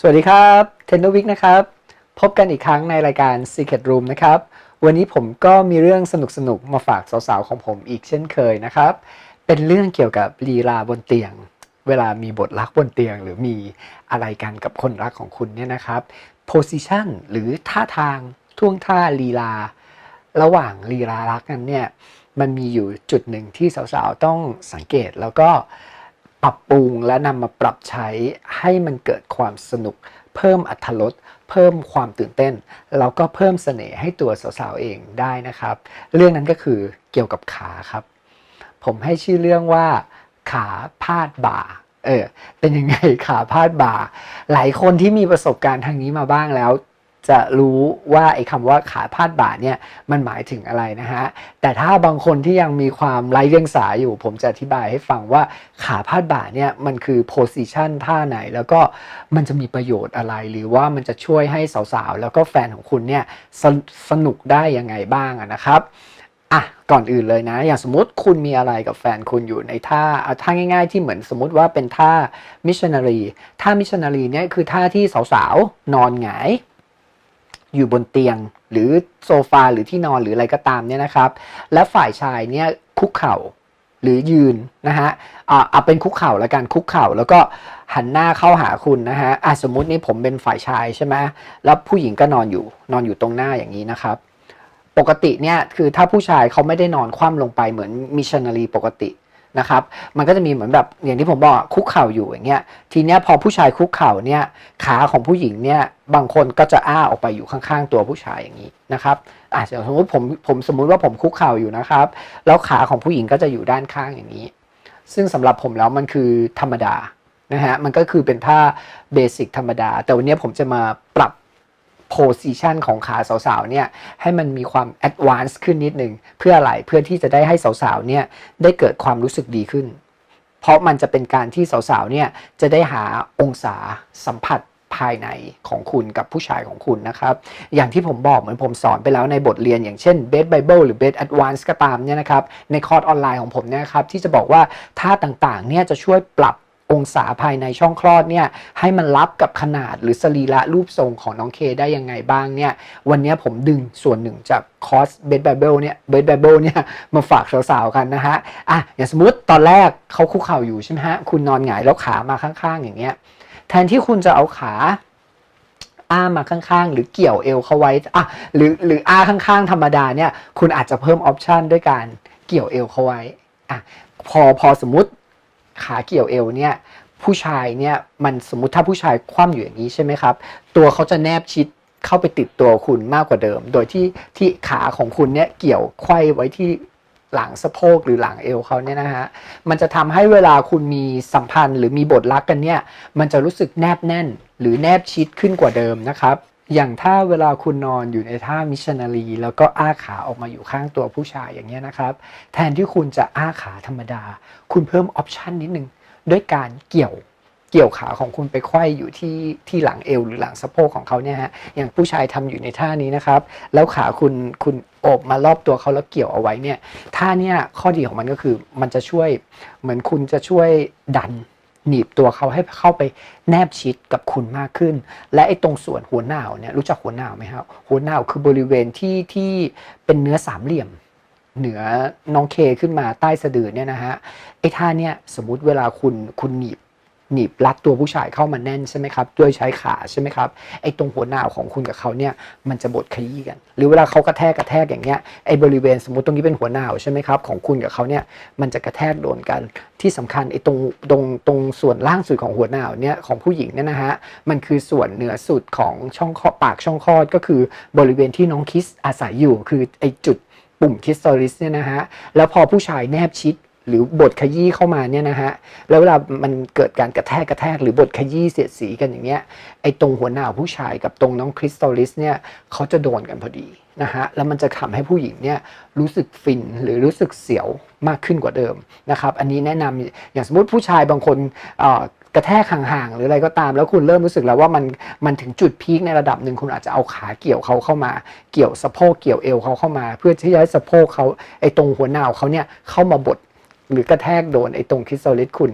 สวัสดีครับเทนโนวิกนะครับ พบกันอีกครั้งในรายการ Secret Room นะครับ วันนี้ผมก็มีเรื่องสนุกๆมาฝากสาวๆ ของผมอีกเช่นเคยนะครับ เป็นเรื่องเกี่ยวกับลีลาบนเตียง เวลามีบทรักบนเตียง หรือมีอะไรกันกับคนรักของคุณเนี่ยนะครับ position หรือท่าทางท่วงท่าลีลา ระหว่างลีลารักกันเนี่ย มันมีอยู่จุดหนึ่งที่สาวๆ ต้องสังเกตแล้วก็ ปรับปรุงและนำมาปรับใช้ให้มันเกิดความสนุก เพิ่มอรรถรสเพิ่มความตื่นเต้น แล้วก็เพิ่มเสน่ห์ให้ตัวสาวๆเองได้นะครับ เรื่องนั้นก็คือเกี่ยวกับขาครับ ผมให้ชื่อเรื่องว่าขาพาดบ่าเออเป็นยังไงขาพาดบ่า หลายคนที่มีประสบการณ์ทางนี้มาบ้างแล้ว จะรู้ว่าไอ้คำว่าขาพาดบ่าเนี่ยมันหมายถึงอะไรนะฮะ แต่ถ้าบางคนที่ยังมีความไร้เรียงสาอยู่ ผมจะอธิบายให้ฟังว่าขาพาดบ่าเนี่ยมันคือโพสิชันท่าไหน แล้วก็มันจะมีประโยชน์อะไร หรือว่ามันจะช่วยให้สาวๆ แล้วก็แฟนของคุณเนี่ยสนสนุกได้ยังไงบ้างนะครับอะก่อนอื่นเลยนะ อย่างสมมติคุณมีอะไรกับแฟนคุณอยู่ในท่าเอาท่าง่าย ๆ ที่เหมือนสมมติว่าเป็นท่ามิชชันนารีท่ามิชชันนารีเนี่ยคือท่าที่สาวๆ นอนหงาย อยู่บนเตียง หรือโซฟาหรือที่นอนหรืออะไรก็ตามเนี่ยนะครับ และฝ่ายชายเนี่ยคุกเข่าหรือยืนนะฮะอ่าเอาเป็นคุกเข่าแล้วกันคุกเข่าแล้วก็หันหน้าเข้าหาคุณนะฮะอะสมมุตินี่ผมเป็นฝ่ายชายใช่ไหมแล้วผู้หญิงก็นอนอยู่นอนอยู่ตรงหน้าอย่างนี้นะครับปกติเนี่ยคือถ้าผู้ชายเขาไม่ได้นอนคว่ำลงไปเหมือนมิชชันนารีปกติ นะครับ มันก็จะมีเหมือนแบบอย่างที่ผมบอกอะคุกเข่าอยู่อย่างเงี้ย ทีเนี้ยพอผู้ชายคุกเข่าเนี่ยขาของผู้หญิงเนี่ยบางคนก็จะอ้าออกไปอยู่ข้างๆตัวผู้ชายอย่างนี้นะครับอาจจะสมมติผมผมสมมุติว่าผมคุกเข่าอยู่นะครับ แล้วขาของผู้หญิงก็จะอยู่ด้านข้างอย่างนี้ ซึ่งสำหรับผมแล้วมันคือธรรมดานะฮะมันก็คือเป็นท่าเบสิกธรรมดา แต่วันนี้ผมจะมาปรับ โพสิชันของขาสาวๆเนี่ยให้มันมีความแอดวานซ์ขึ้นนิดนึงเพื่ออะไรเพื่อที่จะได้ให้สาวๆเนี่ยได้เกิดความรู้สึกดีขึ้น เพราะมันจะเป็นการที่สาวๆเนี่ยจะได้หาองศาสัมผัสภายในของคุณกับผู้ชายของคุณนะครับ อย่างที่ผมบอกเหมือนผมสอนไปแล้วในบทเรียนอย่างเช่น Best Bible หรือ Best Advance ก็ตามเนี่ยนะครับ ในคอร์สออนไลน์ของผมเนี่ยครับ ที่จะบอกว่าท่าต่างๆเนี่ยจะช่วยปรับ องศาภายในช่องคลอดเนี่ยให้มันรับกับขนาดหรือสรีระรูปทรงของน้องเคได้ยังไงบ้างเนี่ยวันนี้ผมดึงส่วนหนึ่งจากคอร์ส Best Bible เนี่ย Best Bible เนี่ยมาฝากสาวๆกันนะฮะอะอย่างสมมติตอนแรกเขาคุกเข่าอยู่ใช่ไหมฮะคุณนอนหงายแล้วขามาข้างๆ อย่างเงี้ยแทนที่คุณจะเอาขาอ้ามาข้างๆ หรือเกี่ยวเอวเขาไว้อะหรือหรืออ้าข้างๆ ธรรมดาเนี่ยคุณอาจจะเพิ่มออปชันด้วยการเกี่ยวเอวเขาไว้อะพอพอสมมติ ขาเกี่ยวเอวเนี่ยผู้ชายเนี่ยมันสมมุติถ้าผู้ชายคว่ำอยู่อย่างนี้ใช่ไหมครับ ตัวเขาจะแนบชิดเข้าไปติดตัวคุณมากกว่าเดิม โดยที่ที่ขาของคุณเนี่ยเกี่ยวไขว้ไว้ที่หลังสะโพกหรือหลังเอวเขาเนี่ยนะฮะ มันจะทำให้เวลาคุณมีสัมพันธ์หรือมีบทรักกันเนี่ย มันจะรู้สึกแนบแน่น หรือแนบชิดขึ้นกว่าเดิมนะครับ อย่างถ้าเวลาคุณนอนอยู่ในท่ามิชชันนารี แล้วก็อ้าขาออกมาอยู่ข้างตัวผู้ชายอย่างเงี้ยนะครับ แทนที่คุณจะอ้าขาธรรมดา คุณเพิ่มออปชันนิดนึง ด้วยการเกี่ยวเกี่ยวขาของคุณไปไขว้อยู่ที่ที่หลังเอวหรือหลังสะโพกของเขาเนี่ยฮะอย่างผู้ชายทำอยู่ในท่านี้นะครับ แล้วขาคุณคุณโอบมารอบตัวเขาแล้วเกี่ยวเอาไว้เนี่ยท่าเนี่ยข้อดีของมันก็คือมันจะช่วยเหมือนคุณจะช่วยดัน หนีบตัวเขาให้เข้าไปแนบชิดกับคุณมากขึ้น และไอ้ตรงส่วนหัวหนาวเนี่ยรู้จักหัวหนาวไหมครับ หัวหนาวคือบริเวณที่ที่เป็นเนื้อสามเหลี่ยม เหนือน้องเคขึ้นมาใต้สะดือเนี่ยนะฮะไอ้ท่าเนี่ยสมมุติเวลาคุณคุณหนีบ หนีบรัดตัวผู้ชายเข้ามาแน่นใช่ไหมครับด้วยใช้ขาใช่ไหมครับไอ้ตรงหัวหนาวของคุณกับเขาเนี่ยมันจะบดขยี้กัน หรือเวลาเขากระแทกกระแทกอย่างเงี้ยไอ้บริเวณสมมติตรงนี้เป็นหัวหนาวใช่ไหมครับของคุณกับเขาเนี่ยมันจะกระแทกโดนกัน ที่สำคัญไอ้ตรงตรงตรงส่วนล่างสุดของหัวหนาวเนี่ยของผู้หญิงเนี่ยนะฮะมันคือส่วนเหนือสุดของช่องคอปากช่องคลอดก็คือบริเวณที่น้องคิสอาศัยอยู่ คือไอ้จุดปุ่มคิสโตริสเนี่ยนะฮะแล้วพอผู้ชายแนบชิด หรือบดขยี้เข้ามาเนี่ยนะฮะแล้วเวลามันเกิดการกระแทกกระแทก หรือบดขยี้เสียดสีกันอย่างเงี้ยไอ้ตรงหัวหน้าผู้ชายกับตรงน้องคริสโตลิสเนี่ยเขาจะโดนกันพอดีนะฮะแล้วมันจะทำให้ผู้หญิงเนี่ยรู้สึกฟินหรือรู้สึกเสียวมากขึ้นกว่าเดิมนะครับอันนี้แนะนำอย่างสมมติผู้ชายบางคนกระแทกห่างๆหรืออะไรก็ตาม แล้วคุณเริ่มรู้สึกแล้วว่ามันมันถึงจุดพีคในระดับหนึ่งคุณอาจจะเอาขาเกี่ยวเขาเข้ามา เกี่ยวสะโพกเกี่ยวเอวเขาเข้ามา เพื่อที่จะให้สะโพกเขาไอ้ตรงหัวหนาวเขาเนี่ยเข้ามาบด หรือกระแทกโดนไอ้ตรงคริสตัลลิสคุณ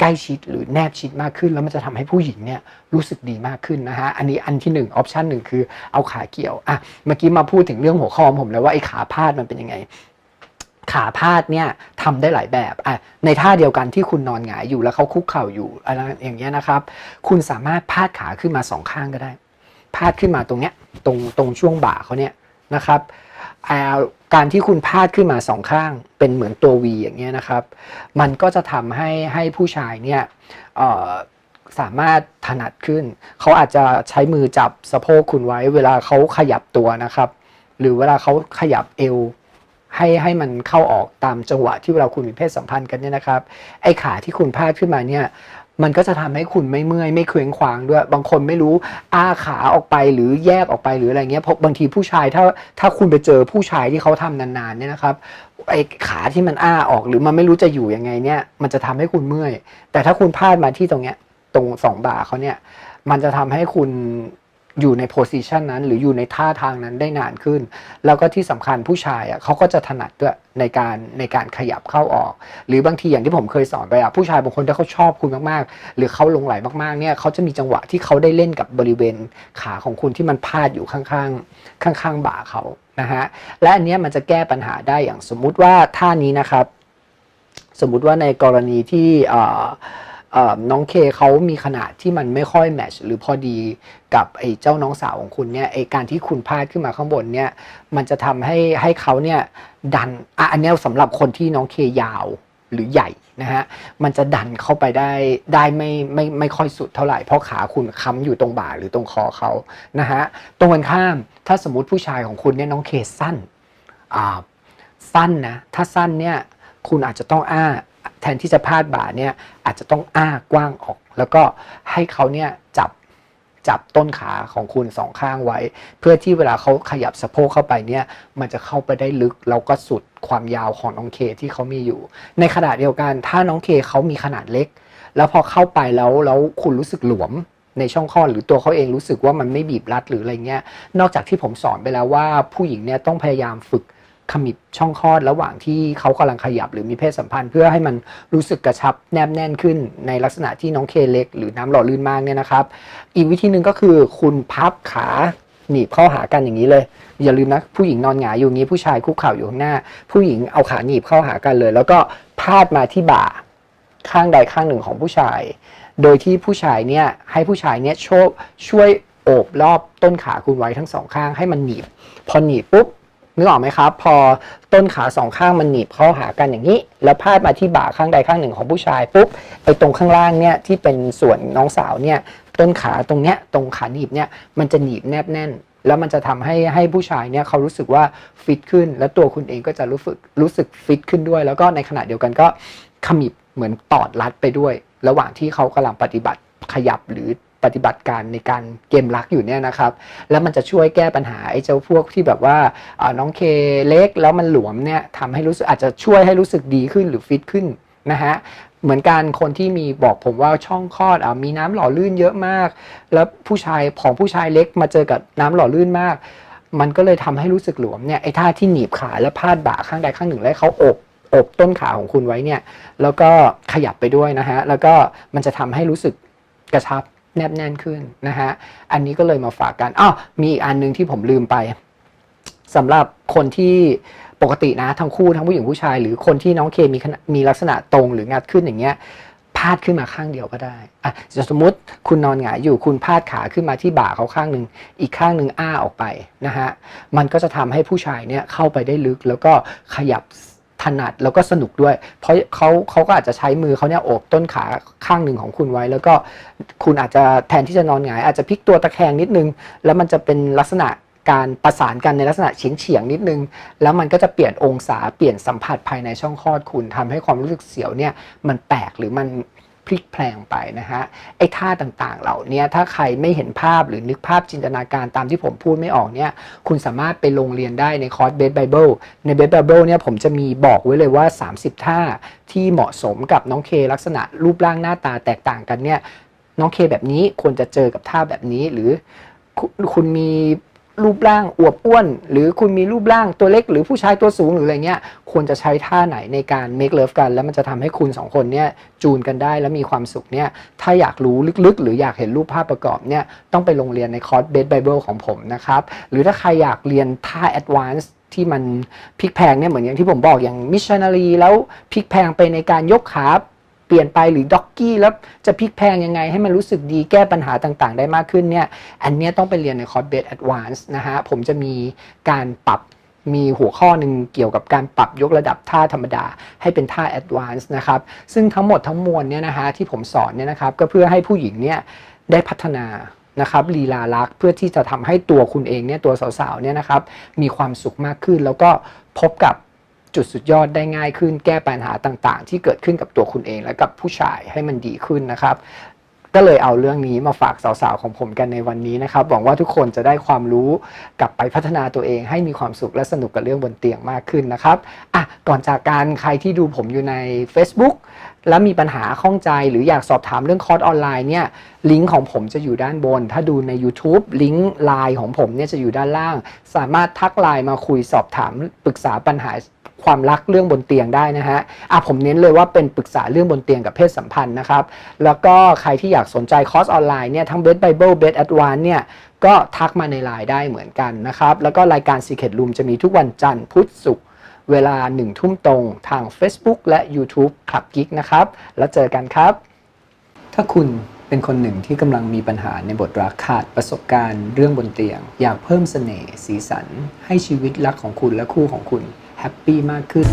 ใกล้ชิดหรือแนบชิดมากขึ้น แล้วมันจะทำให้ผู้หญิงเนี่ยรู้สึกดีมากขึ้นนะฮะ อันนี้อันที่หนึ่งออปชันหนึ่งคือเอาขาเกี่ยวอะเมื่อกี้มาพูดถึงเรื่องหัวข้อผมแล้วว่าไอ้ขาพาดมันเป็นยังไง ขาพาดเนี่ยทำได้หลายแบบอะในท่าเดียวกันที่คุณนอนหงายอยู่แล้วเขาคุกเข่าอยู่อะไรอย่างเงี้ยนะครับ คุณสามารถพาดขาขึ้นมาสองข้างก็ได้ พาดขึ้นมาตรงเนี้ยตรงตรงช่วงบ่าเขาเนี่ยนะครับ การที่คุณพาดขึ้นมาสองข้างเป็นเหมือนตัว V อย่างเงี้ยนะครับ มันก็จะทำให้ให้ผู้ชายเนี่ยสามารถถนัดขึ้น เขาอาจจะใช้มือจับสะโพกคุณไว้ เวลาเขาขยับตัวนะครับ หรือเวลาเขาขยับเอวให้ให้มันเข้าออกตามจังหวะที่เวลาคุณมีเพศสัมพันธ์กันเนี่ยนะครับ ไอ้ขาที่คุณพาดขึ้นมาเนี่ย มันก็จะทำให้คุณไม่เมื่อยไม่เคว้งคว้างด้วย บางคนไม่รู้อ้าขาออกไปหรือแยกออกไปหรืออะไรเงี้ยเพราะบางทีผู้ชายถ้าถ้าคุณไปเจอผู้ชายที่เขาทำนานๆเนี่ยนะครับไอ้ขาที่มันอ้าออกหรือมันไม่รู้จะอยู่ยังไงเนี่ย มันจะทำให้คุณเมื่อย แต่ถ้าคุณพลาดมาที่ตรงเนี้ยตรงสองบ่าเขาเนี่ย มันจะทำให้คุณ อยู่ในโพสิชันนั้น หรืออยู่ในท่าทางนั้นได้นานขึ้น แล้วก็ที่สำคัญผู้ชายอะเขาก็จะถนัดด้วยในการในการขยับเข้าออก หรือบางทีอย่างที่ผมเคยสอนไปอะผู้ชายบางคนถ้าเขาชอบคุณมากๆ หรือเขาหลงไหลมากๆเนี่ยเขาจะมีจังหวะที่เขาได้เล่นกับบริเวณขาของคุณที่มันพาดอยู่ข้างๆข้างๆบ่าเขานะฮะและอันนี้มันจะแก้ปัญหาได้อย่างสมมุติว่าท่านี้นะครับ สมมุติว่าในกรณีที่อ่อเอ่อ น้องเคเขามีขนาดที่มันไม่ค่อยแมชหรือพอดีกับไอ้เจ้าน้องสาวของคุณเนี่ยไอ้การที่คุณพาดขึ้นมาข้างบนเนี่ยมันจะทำให้ให้เขาเนี่ยดันอะอันนี้สำหรับคนที่น้องเคยาวหรือใหญ่นะฮะมันจะดันเข้าไปได้ได้ไม่ไม่ไม่ค่อยสุดเท่าไหร่เพราะขาคุณค้ำอยู่ตรงบ่าหรือตรงคอเขานะฮะตรงกันข้ามถ้าสมมติผู้ชายของคุณเนี่ยน้องเคสั้นอ่าสั้นนะถ้าสั้นเนี่ยคุณอาจจะต้องอ้า แทนที่จะพาดบ่าเนี่ยอาจจะต้องอ้ากว้างออก แล้วก็ให้เขาเนี่ยจับจับต้นขาของคุณสองข้างไว้ เพื่อที่เวลาเขาขยับสะโพกเข้าไปเนี่ยมันจะเข้าไปได้ลึกแล้วก็สุดความยาวของน้องเคที่เขามีอยู่ ในขณะเดียวกัน ถ้าน้องเคเขามีขนาดเล็ก แล้วพอเข้าไปแล้วแล้วคุณรู้สึกหลวมในช่องคลอดหรือตัวเขาเองรู้สึกว่ามันไม่บีบรัดหรืออะไรเงี้ยนอกจากที่ผมสอนไปแล้วว่าผู้หญิงเนี่ยต้องพยายามฝึก ขมิบช่องคลอดระหว่างที่เขากำลังขยับหรือมีเพศสัมพันธ์ เพื่อให้มันรู้สึกกระชับแนบแน่นขึ้นในลักษณะที่น้องเคเล็ก หรือน้ำหล่อลื่นมากเนี่ยนะครับ อีกวิธีหนึ่งก็คือคุณพับขาหนีบเข้าหากันอย่างนี้เลย อย่าลืมนะ ผู้หญิงนอนหงายอยู่างนี้ผู้ชายคุกเข่าอยู่ข้างหน้า ผู้หญิงเอาขาหนีบเข้าหากันเลย แล้วก็พาดมาที่บ่าข้างใดข้างหนึ่งของผู้ชาย โดยที่ผู้ชายเนี่ยให้ผู้ชายเนี่ยช่วยช่วยโอบรอบต้นขาคุณไว้ทั้งสองข้างให้มันหนีบ พอหนีบปุ๊บ นึกออกไหมครับ พอต้นขาสองข้างมันหนีบเข้าหากันอย่างนี้ แล้วพาดมาที่บ่าข้างใดข้างหนึ่งของผู้ชายปุ๊บไอ้ตรงข้างล่างเนี่ยที่เป็นส่วนน้องสาวเนี่ยต้นขาตรงเนี้ยตรงขาหนีบเนี่ยมันจะหนีบแนบแน่น แล้วมันจะทำให้ให้ผู้ชายเนี่ยเขารู้สึกว่าฟิตขึ้น แล้วตัวคุณเองก็จะรู้สึกรู้สึกฟิตขึ้นด้วย แล้วก็ในขณะเดียวกันก็ขมิบเหมือนตอดรัดไปด้วย ระหว่างที่เขากำลังปฏิบัติขยับหรือ ปฏิบัติการในการเกมรักอยู่เนี่ยนะครับ แล้วมันจะช่วยแก้ปัญหาไอ้เจ้าพวกที่แบบว่าน้องเคเล็กแล้วมันหลวมเนี่ยทำให้รู้สึกอาจจะช่วยให้รู้สึกดีขึ้นหรือฟิตขึ้นนะฮะเหมือนกันคนที่มีบอกผมว่าช่องคลอดอมีน้ำหล่อลื่นเยอะมาก แล้วผู้ชายของผู้ชายเล็กมาเจอกับน้ำหล่อลื่นมาก มันก็เลยทำให้รู้สึกหลวมเนี่ยไอ้ท่าที่หนีบขาแล้วพาดบ่าข้างใดข้างหนึ่งแล้วเขาอบอบต้นขาของคุณไว้เนี่ย แล้วก็ขยับไปด้วยนะฮะ แล้วก็มันจะทำให้รู้สึกกระชับ แนบแน่นขึ้นนะฮะ อันนี้ก็เลยมาฝากกัน อ้าว มีอีกอันหนึงที่ผมลืมไปสำหรับคนที่ปกตินะทั้งคู่ทั้งผู้หญิงผู้ชาย หรือคนที่น้องเคมีขนาดมีลักษณะตรงหรืองัดขึ้นอย่างเงี้ยพาดขึ้นมาข้างเดียวก็ได้อะสมมติคุณนอนหงายอยู่คุณพาดขาขึ้นมาที่บ่าเขาข้างหนึ่งอีกข้างหนึ่งอ้าออกไปนะฮะมันก็จะทำให้ผู้ชายเนี่ยเข้าไปได้ลึกแล้วก็ขยับ นัดแล้วก็สนุกด้วย เพราะเขาเขาก็อาจจะใช้มือเขาเนี่ยโอบต้นขาข้างหนึ่งของคุณไว้ แล้วก็คุณอาจจะแทนที่จะนอนหงาย อาจจะพลิกตัวตะแคงนิดนึง แล้วมันจะเป็นลักษณะการประสานกันในลักษณะเฉียงเฉียงๆนิดนึง แล้วมันก็จะเปลี่ยนองศาเปลี่ยนสัมผัสภายในช่องคลอดคุณทำให้ความรู้สึกเสียวเนี่ยมันแตกหรือมัน พลิกแพลงไปนะฮะไอ้ท่าต่างๆ เหล่านี้ถ้าใครไม่เห็นภาพหรือนึกภาพจินตนาการตามที่ผมพูดไม่ออกเนี่ยคุณสามารถไปลงเรียนได้ในคอร์สเบสไบเบิลในเบสไบเบิลเนี่ยผมจะมีบอกไว้เลยว่า 30 ท่าที่เหมาะสมกับน้องเคลักษณะรูปร่างหน้าตาแตกต่างกันเนี่ยน้องเคแบบนี้ควรจะเจอกับท่าแบบนี้หรือคุคุณมี รูปร่างอวบอ้วน หรือคุณมีรูปร่างตัวเล็ก หรือผู้ชายตัวสูงหรืออะไรเงี้ยควรจะใช้ท่าไหนในการ make love กัน แล้วมันจะทำให้คุณสองคนเนี่ยจูนกันได้แล้วมีความสุขเนี่ยถ้าอยากรู้ลึกๆ หรืออยากเห็นรูปภาพประกอบเนี่ยต้องไปโรงเรียนในคอร์ส Best Bible ของผมนะครับ หรือถ้าใครอยากเรียนท่า advanced ที่มันพลิกแพงเนี่ยเหมือนอย่างที่ผมบอกอย่างมิชชันนารีแล้วพลิกแพงไปในการยกขา เปลี่ยนไปหรือด็อกกี้แล้วจะพลิกแพงยังไง ให้มันรู้สึกดีแก้ปัญหาต่างๆ ได้มากขึ้นเนี่ยอันนี้ต้องไปเรียนในคอร์สเบสแอดวานซ์นะฮะผมจะมีการปรับมีหัวข้อหนึ่งเกี่ยวกับการปรับยกระดับท่าธรรมดา ให้เป็นท่า Advanced นะครับ ซึ่งทั้งหมดทั้งมวลเนี่ยนะฮะที่ผมสอนเนี่ยนะครับ ก็เพื่อให้ผู้หญิงเนี่ยได้พัฒนานะครับลีลาลักษณ์เพื่อที่จะทำให้ตัวคุณเองเนี่ยตัวสาวๆเนี่ยนะครับมีความสุขมากขึ้นแล้วก็พบกับ จุดสุดยอดได้ง่ายขึ้น แก้ปัญหาต่างๆ ที่เกิดขึ้นกับตัวคุณเองและกับผู้ชายให้มันดีขึ้นนะครับก็เลยเอาเรื่องนี้มาฝากสาวๆของผมกันในวันนี้นะครับ หวังว่าทุกคนจะได้ความรู้กลับไปพัฒนาตัวเองให้มีความสุขและสนุกกับเรื่องบนเตียงมากขึ้นนะครับอะก่อนจากการใครที่ดูผมอยู่ใน Facebook แล้วมีปัญหาข้องใจหรืออยากสอบถามเรื่องคอร์สออนไลน์เนี่ยลิงก์ของผมจะอยู่ด้านบน ถ้าดูใน YouTube ลิงก์ไลน์ของผมเนี่ยจะอยู่ด้านล่าง สามารถทักไลน์มาคุยสอบถามปรึกษาปัญหา ความรักเรื่องบนเตียงได้นะฮะอะผมเน้นเลยว่าเป็นปรึกษาเรื่องบนเตียงกับเพศสัมพันธ์นะครับ แล้วก็ใครที่อยากสนใจคอร์สออนไลน์เนี่ยทั้ง Best Bible Best Advance เนี่ยก็ทักมาในไลน์ได้เหมือนกันนะครับ แล้วก็รายการ Secret Room จะมีทุกวันจันทร์พุธศุกร์เวลาหนึ่งทุ่มตรงทาง Facebook และ YouTube คลับกิ๊กนะครับ แล้วเจอกันครับ ถ้าคุณเป็นคนหนึ่งที่กำลังมีปัญหาในบทรักขาดประสบการณ์เรื่องบนเตียง อยากเพิ่มเสน่ห์สีสัน ให้ชีวิตรักของคุณและคู่ของคุณ แฮปปี้มากขึ้น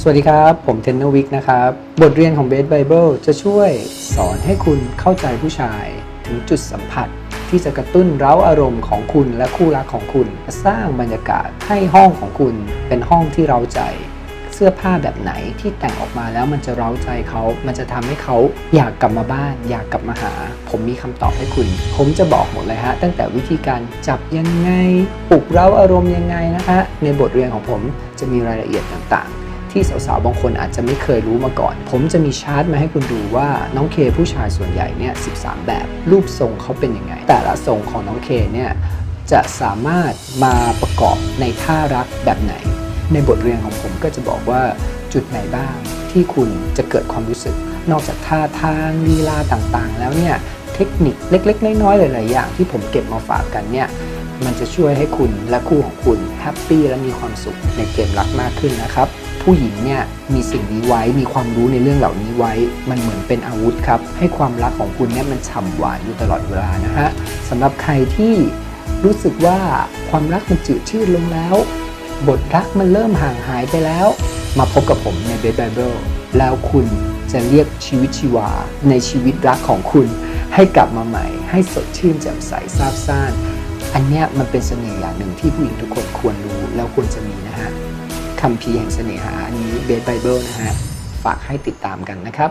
สวัสดีครับ ผมเทนเนอร์วิกนะครับ บทเรียนของ b บ s Bible จะช่วยสอนให้คุณเข้าใจผู้ชาย ถึงจุดสัมผัสที่จะกระตุ้นเร้าอารมณ์ของคุณและคู่รักของคุณ สร้างบรรยากาศให้ห้องของคุณเป็นห้องที่เร้าใจ สื้อผ้าแบบไหนที่แต่งออกมาแล้วมันจะเร้าใจเขา มันจะทำให้เขาอยากกลับมาบ้าน อยากกลับมาหา ผมมีคำตอบให้คุณ ผมจะบอกหมดเลยฮะ ตั้งแต่วิธีการจับยังไง ปลุกเร้าอารมณ์ยังไงนะคะ ในบทเรียนของผมจะมีรายละเอียดต่างๆ ที่สาวๆ บางคนอาจจะไม่เคยรู้มาก่อน ผมจะมีชาร์ตมาให้คุณดูว่าน้องเคผู้ชายส่วนใหญ่เนี่ย 13 แบบ รูปทรงเขาเป็นยังไง แต่ละทรงของน้องเคเนี่ยจะสามารถมาประกอบในท่ารักแบบไหน ในบทเรียนของผมก็จะบอกว่าจุดไหนบ้างที่คุณจะเกิดความรู้สึก นอกจากท่าทางลีลาต่างๆ แล้วเนี่ยเทคนิคเล็ก ๆ น้อยๆหลายๆอย่างที่ผมเก็บมาฝากกันเนี่ยมันจะช่วยให้คุณและคู่ของคุณแฮปปี้และมีความสุขในเกมรักมากขึ้นนะครับ ผู้หญิงเนี่ยมีสิ่งนี้ไว้มีความรู้ในเรื่องเหล่านี้ไว้ มันเหมือนเป็นอาวุธครับ ให้ความรักของคุณเนี่ยมันฉ่ำหวานอยู่ตลอดเวลานะฮะสำหรับใครที่รู้สึกว่าความรักมันจืดชืดลงแล้ว บทรักมันเริ่มห่างหายไปแล้ว มาพบกับผมใน b บ s Bible แล้วคุณจะเรียกชีวิตชีวา ในชีวิตรักของคุณ ให้กลับมาใหม่ ให้สดชื่นแจ่มใสซาบซ่าน อันเนี้ยมันเป็นเสน่ห์อย่างหนึ่งที่ผู้หญิงทุกคนควรรู้แล้วควรจะมีนะฮะคำพีแห่งเสน่หาอันนี้ b บ s Bible นะฮะ ฝากให้ติดตามกันนะครับ